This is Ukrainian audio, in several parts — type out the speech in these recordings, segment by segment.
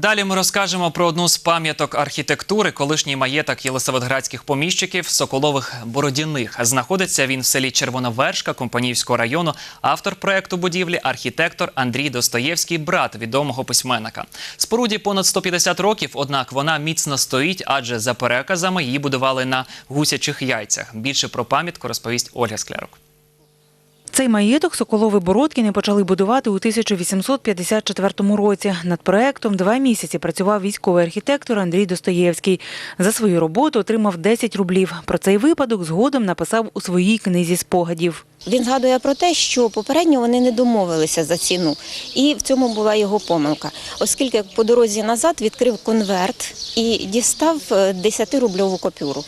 Далі ми розкажемо про одну з пам'яток архітектури, колишній маєток єлисаветградських поміщиків Соколових Бородяних. Знаходиться він в селі Червоновершка Компанівського району. Автор проекту будівлі архітектор Андрій Достоєвський, брат відомого письменника. Споруді понад 150 років, однак вона міцно стоїть, адже за переказами її будували на гусячих яйцях. Більше про пам'ятку розповість Ольга Склярук. Цей маєток Соколови Бородкіни почали будувати у 1854 році. Над проектом два місяці працював військовий архітектор Андрій Достоєвський. За свою роботу отримав 10 рублів. Про цей випадок згодом написав у своїй книзі спогадів. Він згадує про те, що попередньо вони не домовилися за ціну, і в цьому була його помилка, оскільки по дорозі назад відкрив конверт і дістав 10-рубльову купюру.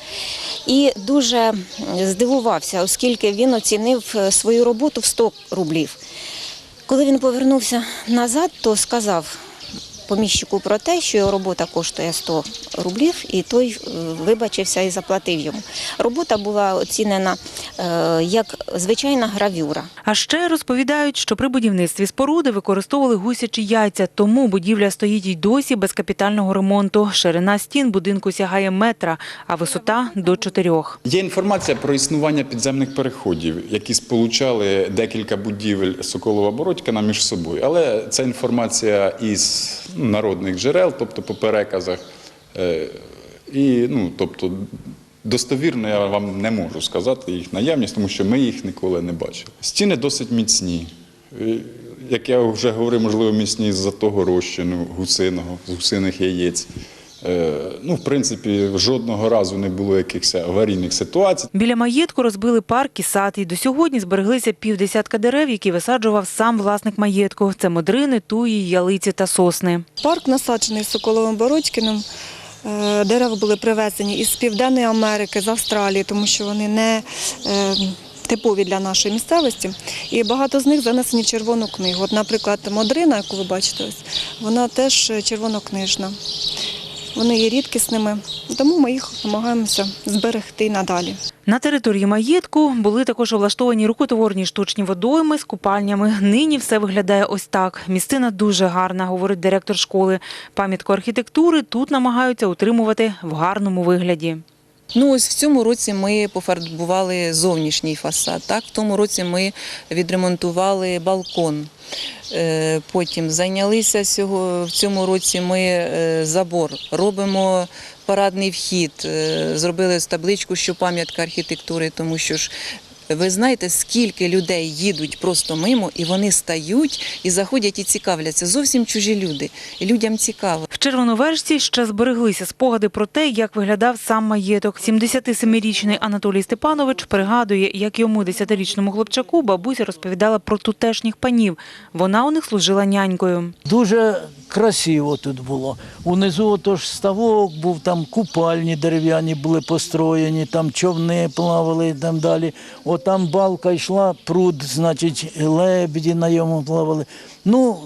І дуже здивувався, оскільки він оцінив е, свою роботу в 100 рублів. Коли він повернувся назад, то сказав поміщику про те, що його робота коштує 100 рублів, і той е, вибачився і заплатив йому. Робота була оцінена е, як звичайна гравюра. А ще розповідають, що при будівництві споруди використовували гусячі яйця, тому будівля стоїть й досі без капітального ремонту. Ширина стін будинку сягає метра, а висота до чотирьох. Є інформація про існування підземних переходів, які сполучали декілька будівель Соколова Бородькина між собою. Але це інформація із народних джерел, тобто по переказах. Е, І, ну, тобто, достовірно я вам не можу сказати їх наявність, тому що ми їх ніколи не бачили. Стіни досить міцні. Е, Як я вже говорив, можливо, міцні з-за того розчину гусиного, з гусиних яєць. Е, Ну, в принципі, жодного разу не було якихось аварійних ситуацій. Біля маєтку розбили парк і сад, і до сьогодні збереглися півдесятка дерев, які висаджував сам власник маєтку. Це модрини, туї, ялиці та сосни. Парк насаджений Соколовим Бородькіним. Е, Дерева були привезені із Південної Америки, з Австралії, тому що вони не е, типові для нашої місцевості. І багато з них занесені в червону книгу. От, наприклад, Модрина, яку ви бачите, ось, вона теж червонокнижна. Вони є рідкісними, тому ми їх намагаємося зберегти надалі. На території маєтку були також облаштовані рукотворні штучні водойми з купальнями. Нині все виглядає ось так. Містина дуже гарна, говорить директор школи. Пам'ятку архітектури тут намагаються утримувати в гарному вигляді. Ну ось в цьому році ми пофарбували зовнішній фасад. Так, в тому році ми відремонтували балкон. Е, Потім зайнялися в цьому році ми е, забор, робимо парадний вхід, е, зробили табличку, що пам'ятка архітектури, тому що ж. Ви знаєте, скільки людей їдуть просто мимо, і вони стають і заходять і цікавляться. Зовсім чужі люди. І людям цікаво. В Червоновершці ще збереглися спогади про те, як виглядав сам маєток. 77-річний Анатолій Степанович пригадує, як йому 10-річному хлопчаку бабуся розповідала про тутешніх панів. Вона у них служила нянькою. Дуже красиво тут було. Унизу отож ставок був, там купальні дерев'яні були построєні, там човни плавали і там далі. Отам балка йшла, пруд, значить, лебеді на йому плавали. Ну,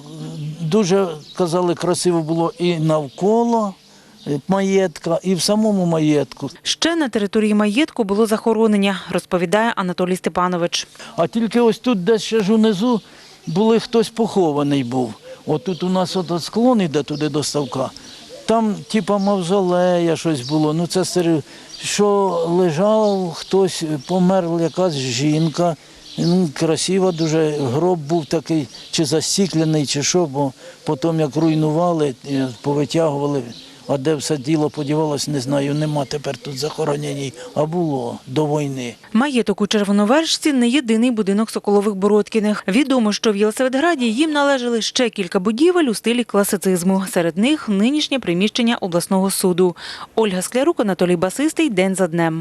дуже, казали, красиво було і навколо е, маєтка, і в самому маєтку. Ще на території маєтку було захоронення, розповідає Анатолій Степанович. А тільки ось тут, десь ще ж унизу, були хтось похований був. От тут у нас от склон іде туди до ставка. Там, типа, мавзолея щось було. Ну це сер- що лежав хтось, померла якась жінка. Ну, Красива, дуже гроб був такий, чи застіклений, чи що, бо потім як руйнували, е, повитягували, а де все діло подівалось, не знаю, нема тепер тут захоронень, а було до війни. Маєток у Червоновершці не єдиний будинок Соколових Бородкіних. Відомо, що в Єлисаветграді їм належали ще кілька будівель у стилі класицизму. Серед них нинішнє приміщення обласного суду. Ольга Склярук, Анатолій Басистий. День за днем.